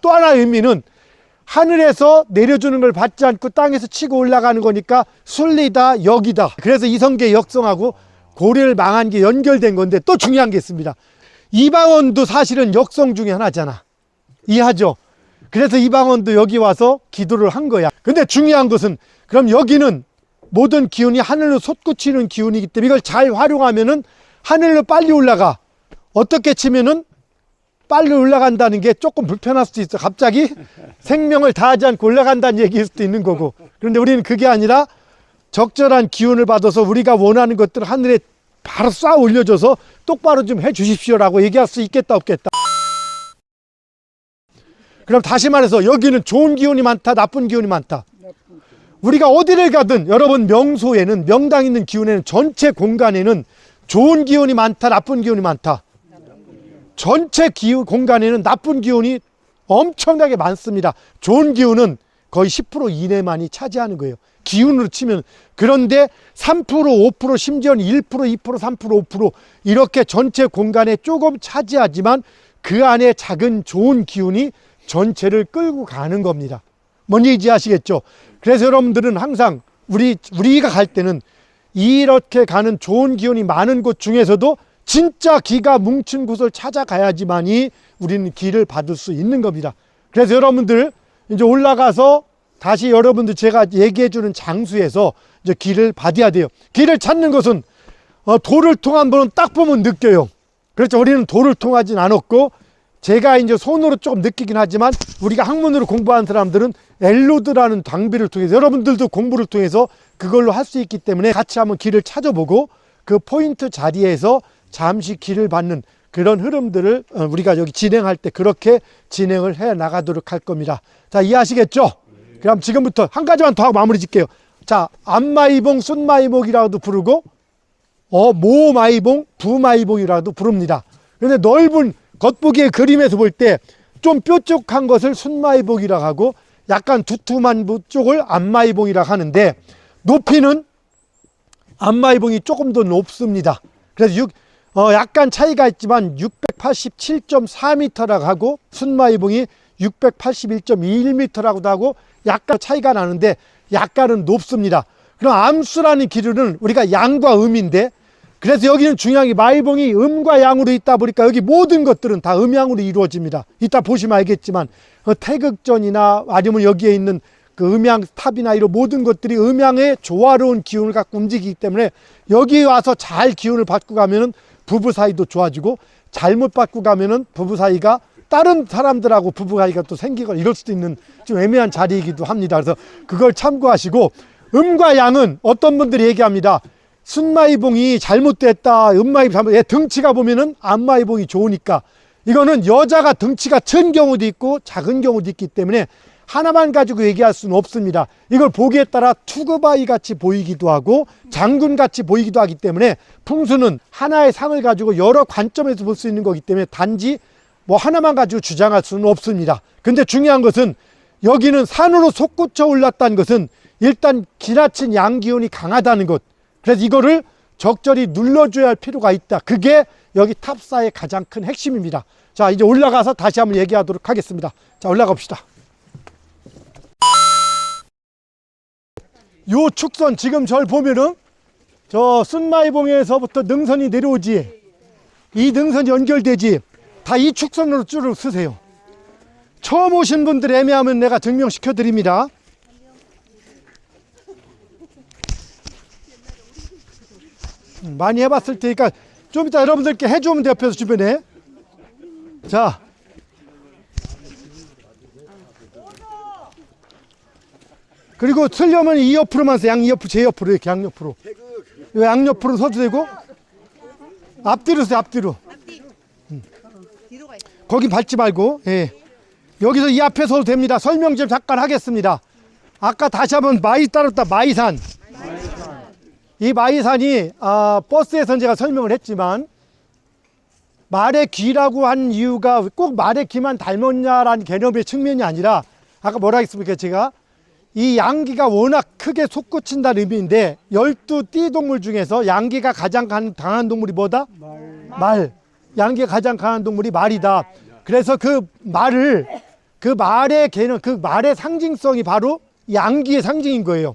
또 하나의 의미는 하늘에서 내려주는 걸 받지 않고 땅에서 치고 올라가는 거니까 순리다 역이다. 그래서 이성계 역성하고 고려를 망한 게 연결된 건데 또 중요한 게 있습니다. 이방원도 사실은 역성 중에 하나잖아. 이해하죠? 그래서 이방원도 여기 와서 기도를 한 거야. 근데 중요한 것은 그럼 여기는 모든 기운이 하늘로 솟구치는 기운이기 때문에 이걸 잘 활용하면은 하늘로 빨리 올라가. 어떻게 치면은 빨리 올라간다는 게 조금 불편할 수도 있어. 갑자기 생명을 다하지 않고 올라간다는 얘기일 수도 있는 거고. 그런데 우리는 그게 아니라 적절한 기운을 받아서 우리가 원하는 것들을 하늘에 바로 쏴 올려줘서 똑바로 좀 해 주십시오라고 얘기할 수 있겠다 없겠다. 그럼 다시 말해서 여기는 좋은 기운이 많다, 나쁜 기운이 많다. 우리가 어디를 가든 여러분 명소에는 명당 있는 기운에는 전체 공간에는 좋은 기운이 많다, 나쁜 기운이 많다. 전체 기운 공간에는 나쁜 기운이 엄청나게 많습니다. 좋은 기운은 거의 10% 이내만이 차지하는 거예요. 기운으로 치면 그런데 3% 5% 심지어는 1% 2% 3% 5% 이렇게 전체 공간에 조금 차지하지만 그 안에 작은 좋은 기운이 전체를 끌고 가는 겁니다. 뭔지 이해하시겠죠? 그래서 여러분들은 항상 우리 우리가 갈 때는 이렇게 가는 좋은 기운이 많은 곳 중에서도 진짜 기가 뭉친 곳을 찾아가야지만이 우리는 길을 받을 수 있는 겁니다. 그래서 여러분들 이제 올라가서 다시 여러분들 제가 얘기해 주는 장소에서 이제 길을 받아야 돼요. 길을 찾는 것은 어, 도를 통한 분은 딱 보면 느껴요. 그렇죠. 우리는 도를 통하진 않았고 제가 이제 손으로 조금 느끼긴 하지만 우리가 학문으로 공부한 사람들은 엘로드라는 장비를 통해서 여러분들도 공부를 통해서 그걸로 할 수 있기 때문에 같이 한번 길을 찾아보고 그 포인트 자리에서 잠시 길을 받는 그런 흐름들을 어, 우리가 여기 진행할 때 그렇게 진행을 해 나가도록 할 겁니다. 자, 이해하시겠죠? 그럼 지금부터 한 가지만 더 하고 마무리 짓게요. 자, 안마이봉, 순마이봉이라고도 부르고 어, 모마이봉, 부마이봉이라도 부릅니다. 그런데 넓은 겉보기의 그림에서 볼 때 좀 뾰족한 것을 순마이봉이라고 하고 약간 두툼한 부 쪽을 안마이봉이라고 하는데 높이는 안마이봉이 조금 더 높습니다. 그래서 육, 어, 약간 차이가 있지만 687.4m라고 하고 순마이봉이 681.21m라고도 하고 약간 차이가 나는데 약간은 높습니다. 그럼 암수라는 기류는 우리가 양과 음인데 그래서 여기는 중요한 게 마이봉이 음과 양으로 있다 보니까 여기 모든 것들은 다 음양으로 이루어집니다. 이따 보시면 알겠지만 어, 태극전이나 아니면 여기에 있는 그 음양 탑이나 이런 모든 것들이 음양의 조화로운 기운을 갖고 움직이기 때문에 여기 와서 잘 기운을 받고 가면은 부부 사이도 좋아지고 잘못 받고 가면은 부부 사이가 다른 사람들하고 부부 사이가 또 생기거나 이럴 수도 있는 좀 애매한 자리이기도 합니다. 그래서 그걸 참고하시고 음과 양은 어떤 분들이 얘기합니다. 순마이봉이 잘못됐다. 음마이 잘못. 얘 등치가 보면은 안마이봉이 좋으니까 이거는 여자가 등치가 큰 경우도 있고 작은 경우도 있기 때문에 하나만 가지고 얘기할 수는 없습니다. 이걸 보기에 따라 투그바이 같이 보이기도 하고 장군 같이 보이기도 하기 때문에 풍수는 하나의 상을 가지고 여러 관점에서 볼 수 있는 거기 때문에 단지 뭐 하나만 가지고 주장할 수는 없습니다. 근데 중요한 것은 여기는 산으로 솟구쳐 올랐다는 것은 일단 지나친 양기운이 강하다는 것. 그래서 이거를 적절히 눌러줘야 할 필요가 있다. 그게 여기 탑사의 가장 큰 핵심입니다. 자, 이제 올라가서 다시 한번 얘기하도록 하겠습니다. 자, 올라가 봅시다. 요 축선 지금 절 보면은 저 순마이봉에서부터 능선이 내려오지. 이 능선이 연결되지. 다 이 축선으로 줄을 쓰세요. 처음 오신 분들 애매하면 내가 증명시켜 드립니다. 음, 많이 해봤을 테니까 좀 이따 여러분들께 해주면 돼 옆에서 주변에. 자 그리고 틀려면 이 옆으로만 서 양 옆으로 제 옆으로 이렇게 양 옆으로. 요 양옆으로 서도 되고? 앞뒤로 서요 앞뒤로. 음. 거기 밟지 말고 예. 여기서 이 앞에 서도 됩니다. 설명 좀 잠깐 하겠습니다. 아까 다시 한번 마이 따랐다 마이산. 이 마이산이 아, 버스에서 제가 설명을 했지만 말의 귀라고 한 이유가 꼭 말의 귀만 닮았냐라는 개념의 측면이 아니라 아까 뭐라 했습니까 제가 이 양기가 워낙 크게 솟구친다는 의미인데 열두 띠동물 중에서 양기가 가장 강- 강한 동물이 뭐다? 말. 양기가 가장 강한 동물이 말이다. 그래서 그 말을 그 말의 개념, 그 말의 상징성이 바로 양기의 상징인 거예요.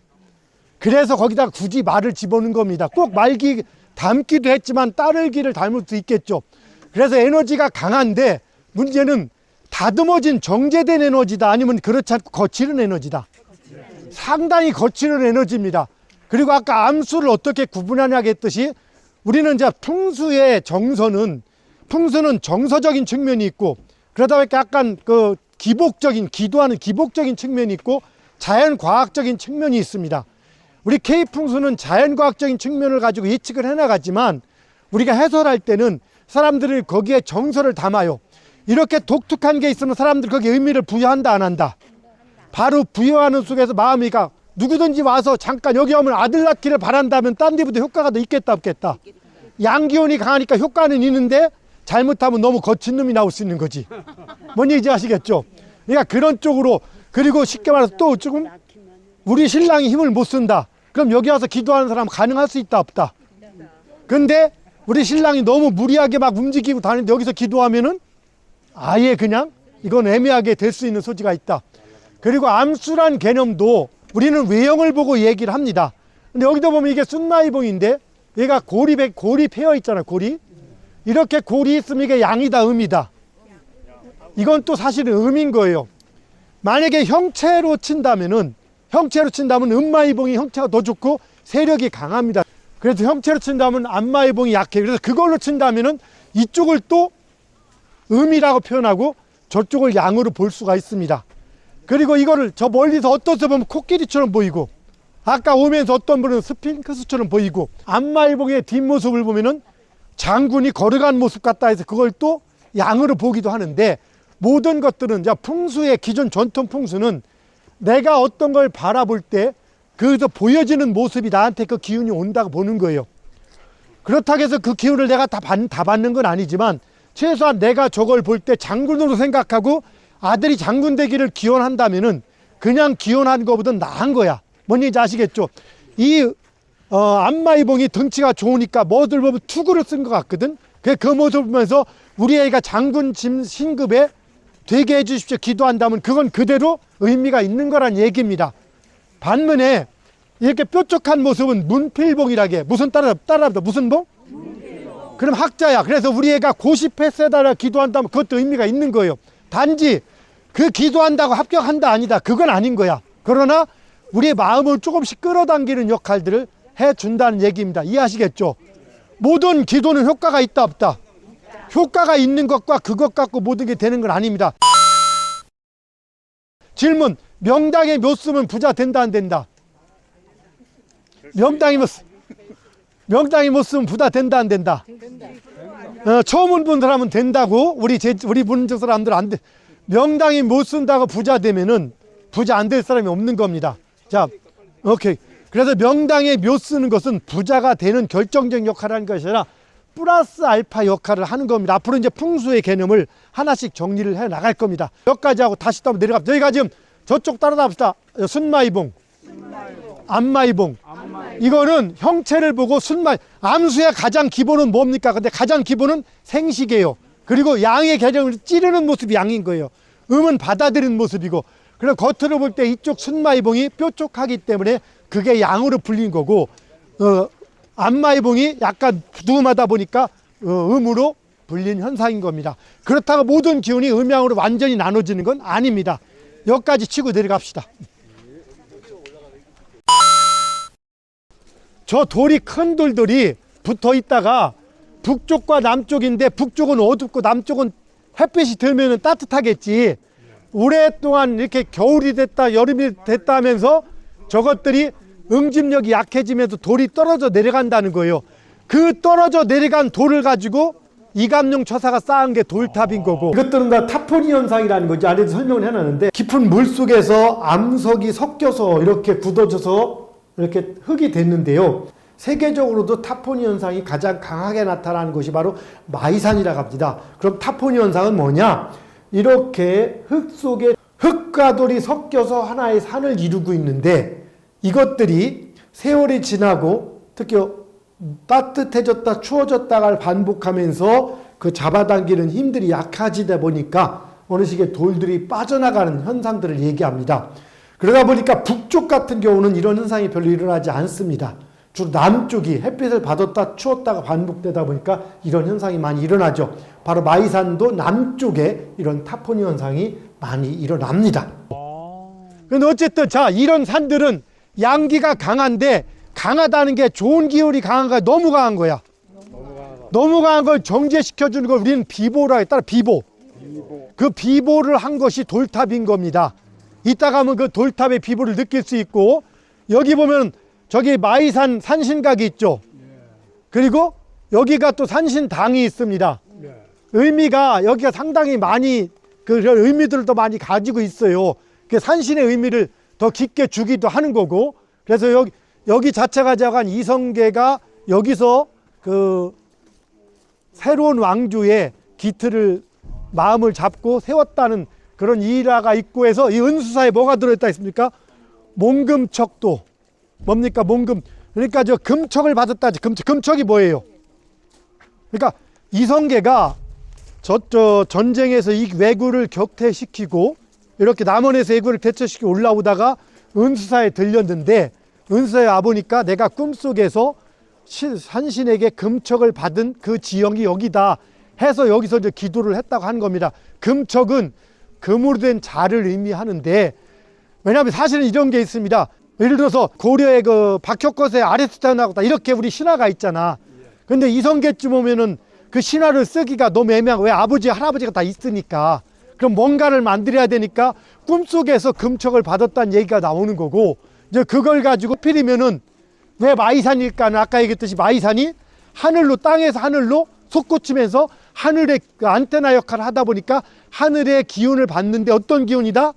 그래서 거기다 굳이 말을 집어넣은 겁니다. 꼭 말기 닮기도 했지만 따르기를 닮을 수 있겠죠. 그래서 에너지가 강한데 문제는 다듬어진 정제된 에너지다 아니면 그렇지 않고 거칠은 에너지다. 상당히 거칠은 에너지입니다. 그리고 아까 암수를 어떻게 구분하냐 했듯이 우리는 이제 풍수의 정서는 풍수는 정서적인 측면이 있고 그러다 보니까 약간 그 기복적인 기도하는 기복적인 측면이 있고 자연 과학적인 측면이 있습니다. 우리 K 풍수는 자연 과학적인 측면을 가지고 예측을 해 나가지만 우리가 해설할 때는 사람들을 거기에 정서를 담아요. 이렇게 독특한 게 있으면 사람들이 거기에 의미를 부여한다 안 한다. 바로 부여하는 속에서 마음이 가 누구든지 와서 잠깐 여기 오면 아들 낳기를 바란다면 딴 데보다 효과가 더 있겠다 없겠다. 양기운이 강하니까 효과는 있는데 잘못하면 너무 거친 놈이 나올 수 있는 거지. 뭔 얘기인지 아시겠죠? 그러니까 그런 쪽으로 그리고 쉽게 말해서 또 조금 우리 신랑이 힘을 못 쓴다. 그럼 여기 와서 기도하는 사람 가능할 수 있다 없다. 근데 우리 신랑이 너무 무리하게 막 움직이고 다니는데 여기서 기도하면은 아예 그냥 이건 애매하게 될 수 있는 소지가 있다. 그리고 암수란 개념도 우리는 외형을 보고 얘기를 합니다. 근데 여기도 보면 이게 순나이봉인데 얘가 고리 배 고리 패여 있잖아요. 고리 이렇게 고리 있으면 이게 양이다 음이다. 이건 또 사실은 음인 거예요. 만약에 형체로 친다면은 형체로 친다면 음마이봉이 형체가 더 좋고 세력이 강합니다. 그래서 형체로 친다면 안마이봉이 약해. 그래서 그걸로 친다면은 이쪽을 또 음이라고 표현하고 저쪽을 양으로 볼 수가 있습니다. 그리고 이거를 저 멀리서 어떠서 보면 코끼리처럼 보이고 아까 오면서 어떤 분은 스핑크스처럼 보이고 안마이봉의 뒷모습을 보면은 장군이 걸어간 모습 같다 해서 그걸 또 양으로 보기도 하는데 모든 것들은 이제 풍수의 기존 전통 풍수는 내가 어떤 걸 바라볼 때 그래서 보여지는 모습이 나한테 그 기운이 온다고 보는 거예요. 그렇다고 해서 그 기운을 내가 다, 받, 다 받는 건 아니지만 최소한 내가 저걸 볼 때 장군으로 생각하고 아들이 장군 되기를 기원한다면은 그냥 기원한 것보다 나은 거야. 뭔 얘기인지 아시겠죠? 이 어, 안마이봉이 덩치가 좋으니까 뭐들 보면 투구를 쓴 것 같거든. 그, 그 모습을 보면서 우리 애가 장군 진 신급에 되게 해주십시오. 기도한다면 그건 그대로 의미가 있는 거란 얘기입니다. 반면에 이렇게 뾰족한 모습은 문필봉이라게 무슨 따라 따라합니다. 무슨 봉? 그럼 학자야. 그래서 우리 애가 고시 패스에다가 기도한다면 그것도 의미가 있는 거예요. 단지 그 기도한다고 합격한다 아니다. 그건 아닌 거야. 그러나 우리의 마음을 조금씩 끌어당기는 역할들을 해준다는 얘기입니다. 이해하시겠죠? 모든 기도는 효과가 있다 없다. 효과가 있는 것과 그것 갖고 모든 게 되는 건 아닙니다. 질문. 명당에 몇 쓰면 부자 된다 안 된다? 명당이 몇 쓰- 명당이 못 쓰면 부자 된다 안 된다? 어, 처음 본 사람은 된다고 우리 제, 우리 문적 사람들 안 돼. 명당이 못 쓴다고 부자 되면은 부자 안 될 사람이 없는 겁니다. 자, 오케이. 그래서 명당에 묘 쓰는 것은 부자가 되는 결정적 역할을 하는 것이 아니라 플러스 알파 역할을 하는 겁니다. 앞으로 이제 풍수의 개념을 하나씩 정리를 해 나갈 겁니다. 몇 가지 하고 다시 또 한번 내려가. 저희가 지금 저쪽 따라다 봅시다. 순마이봉, 암마이봉. 이거는 형체를 보고 순마 암수의 가장 기본은 뭡니까? 근데 가장 기본은 생식이에요. 그리고 양의 개념을 찌르는 모습이 양인 거예요. 음은 받아들이는 모습이고. 그래서 겉으로 볼 때 이쪽 순마이봉이 뾰족하기 때문에 그게 양으로 불린 거고 어, 안마이봉이 약간 두툼하다 보니까 어, 음으로 불린 현상인 겁니다. 그렇다고 모든 기운이 음양으로 완전히 나눠지는 건 아닙니다. 여기까지 치고 내려갑시다. 저 돌이 큰 돌들이 붙어 있다가 북쪽과 남쪽인데 북쪽은 어둡고 남쪽은 햇빛이 들면 따뜻하겠지. 오랫동안 이렇게 겨울이 됐다 여름이 됐다 하면서 저것들이 응집력이 약해지면서 돌이 떨어져 내려간다는 거예요. 그 떨어져 내려간 돌을 가지고 이감용 처사가 쌓은 게 돌탑인 거고 이것들은 다 타포니 현상이라는 거지 아래도 설명을 해놨는데 깊은 물 속에서 암석이 섞여서 이렇게 굳어져서 이렇게 흙이 됐는데요. 세계적으로도 타포니 현상이 가장 강하게 나타나는 것이 바로 마이산이라고 합니다. 그럼 타포니 현상은 뭐냐? 이렇게 흙 속에 흙과 돌이 섞여서 하나의 산을 이루고 있는데 이것들이 세월이 지나고 특히 따뜻해졌다 추워졌다가 반복하면서 그 잡아당기는 힘들이 약해지다 보니까 어느 식의 돌들이 빠져나가는 현상들을 얘기합니다. 그러다 보니까 북쪽 같은 경우는 이런 현상이 별로 일어나지 않습니다. 주로 남쪽이 햇빛을 받았다 추웠다가 반복되다 보니까 이런 현상이 많이 일어나죠. 바로 마이산도 남쪽에 이런 타포니 현상이 많이 일어납니다. 근데 어쨌든 자 이런 산들은 양기가 강한데 강하다는 게 좋은 기운이 강한 거야 너무 강한 거야. 너무 강한 걸 정제시켜 주는 걸 우리는 비보라 했다. 비보. 그 비보를 한 것이 돌탑인 겁니다. 이따 가면 그 돌탑의 비보를 느낄 수 있고 여기 보면 저기 마이산 산신각이 있죠. 그리고 여기가 또 산신당이 있습니다. 의미가 여기가 상당히 많이 그런 의미들을 더 많이 가지고 있어요. 그 산신의 의미를 더 깊게 주기도 하는 거고 그래서 여기 여기 자체가 자간 이성계가 여기서 그 새로운 왕조의 기틀을 마음을 잡고 세웠다는 그런 일화가 있고 해서 이 은수사에 뭐가 들어있다 했습니까? 몽금척도 뭡니까 몽금 그러니까 저 금척을 받았다 금척 금척이 뭐예요? 그러니까 이성계가 저 저 전쟁에서 이 왜구를 격퇴시키고 이렇게 남원에서 왜구를 대처시키고 올라오다가 은수사에 들렸는데 은수사에 와 보니까 내가 꿈속에서 신- 산신에게 금척을 받은 그 지형이 여기다 해서 여기서 이제 기도를 했다고 하는 겁니다. 금척은 금으로 된 자를 의미하는데 왜냐하면 사실은 이런 게 있습니다. 예를 들어서 고려의 그 박혁거세 아리스토텔하고 이렇게 우리 신화가 있잖아. 근데 이성계쯤 오면은 그 신화를 쓰기가 너무 거야. 왜 아버지, 할아버지가 다 있으니까. 그럼 뭔가를 만들어야 되니까 꿈속에서 금척을 받았다는 얘기가 나오는 거고 이제 그걸 가지고 필이면은 왜 마이산일까는 아까 얘기했듯이 마이산이 하늘로 땅에서 하늘로 솟구치면서 하늘의 그 안테나 역할을 하다 보니까 하늘의 기운을 받는데 어떤 기운이다?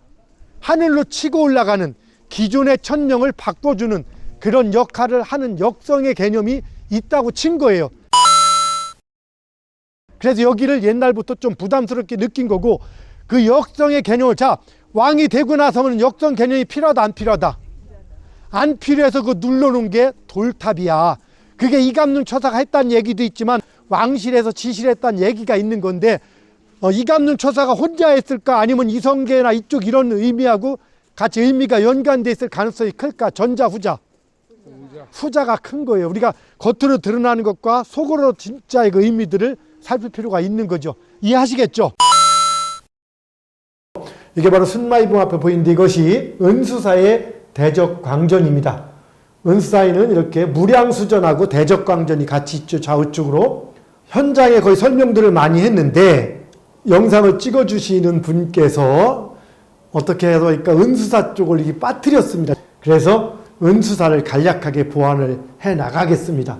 하늘로 치고 올라가는 기존의 천령을 바꿔주는 그런 역할을 하는 역성의 개념이 있다고 친 거예요. 그래서 여기를 옛날부터 좀 부담스럽게 느낀 거고 그 역성의 개념을 자 왕이 되고 나서는 역성 개념이 필요하다 안 필요하다 안 필요해서 그 눌러놓은 게 돌탑이야. 그게 이감눈 처사가 했다는 얘기도 있지만 왕실에서 지시했다는 얘기가 있는 건데 어, 이감눈 처사가 혼자 했을까 아니면 이성계나 이쪽 이런 의미하고 같이 의미가 연관돼 있을 가능성이 클까 전자 후자 후자가 큰 거예요. 우리가 겉으로 드러나는 것과 속으로 진짜의 그 의미들을 살필 필요가 있는 거죠. 이해하시겠죠? 이게 바로 순마이봉 앞에 보이는데 이것이 은수사의 대적광전입니다. 은수사에는 이렇게 무량수전하고 대적광전이 같이 있죠. 좌우쪽으로. 현장에 거의 설명들을 많이 했는데 영상을 찍어주시는 분께서 어떻게 해서 그러니까 은수사 쪽을 이게 빠뜨렸습니다. 그래서 은수사를 간략하게 보완을 해 나가겠습니다.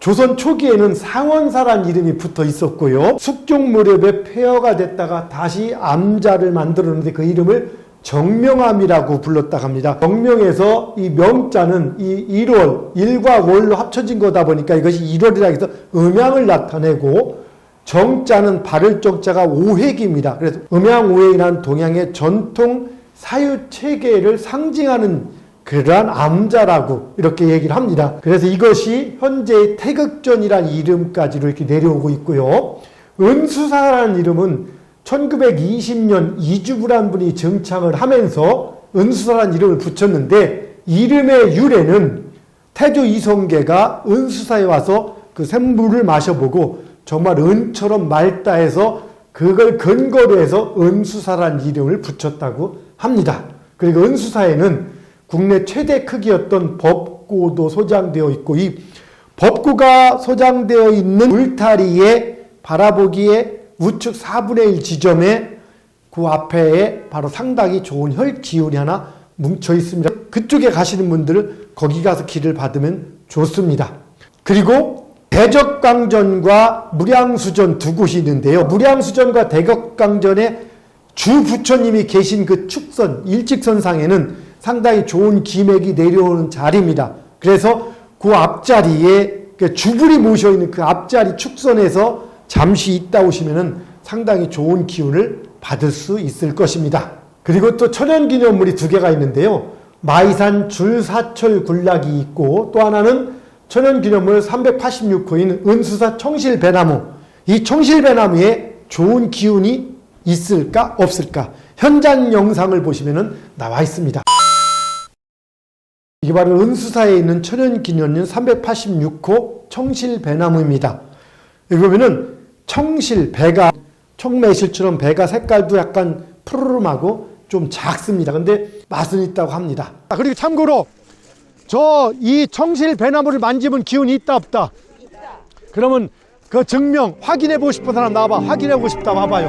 조선 초기에는 상원사란 이름이 붙어 있었고요. 숙종 무렵에 폐허가 됐다가 다시 암자를 만들었는데 그 이름을 정명암이라고 불렀다 합니다. 정명에서 이 명자는 이 1월, 1과 월로 합쳐진 거다 보니까 이것이 1월이라 해서 음양을 나타내고 정자는 바를 정자가 오획입니다. 그래서 음양오획이란 동양의 전통 사유 체계를 상징하는 그러한 암자라고 이렇게 얘기를 합니다. 그래서 이것이 현재의 태극전이란 이름까지로 이렇게 내려오고 있고요. 은수사라는 이름은 1920년 이주부란 분이 정창을 하면서 은수사라는 이름을 붙였는데 이름의 유래는 태조 이성계가 은수사에 와서 그 샘물을 마셔보고 정말 은처럼 맑다 해서 그걸 근거로 해서 은수사란 이름을 붙였다고 합니다. 그리고 은수사에는 국내 최대 크기였던 법고도 소장되어 있고 이 법고가 소장되어 있는 울타리에 바라보기에 우측 4분의 1 지점에 그 앞에 바로 상당히 좋은 혈 기운이 하나 뭉쳐 있습니다. 그쪽에 가시는 분들은 거기 가서 길을 받으면 좋습니다. 그리고 대적강전과 무량수전 두 곳이 있는데요. 무량수전과 대적강전의 주 부처님이 계신 그 축선, 일직선상에는 상당히 좋은 기맥이 내려오는 자리입니다. 그래서 그 앞자리에 그 주불이 모셔 있는 그 앞자리 축선에서 잠시 있다 오시면은 상당히 좋은 기운을 받을 수 있을 것입니다. 그리고 또 천연기념물이 두 개가 있는데요. 마이산 줄사철 군락이 있고 또 하나는 천연기념물 386호인 은수사 청실배나무. 이 청실배나무에 좋은 기운이 있을까 없을까 현장 영상을 보시면 나와 있습니다. 이게 바로 은수사에 있는 천연기념년 386호 청실배나무입니다. 여기 보면은 청실 배가 청매실처럼 배가 색깔도 약간 푸르름하고 좀 작습니다. 근데 맛은 있다고 합니다. 아, 그리고 참고로 저 이 청실 배나무를 만지면 기운이 있다 없다. 그러면 그 증명 확인해 보고 싶은 사람 나와봐. 확인해 보고 싶다 와봐요.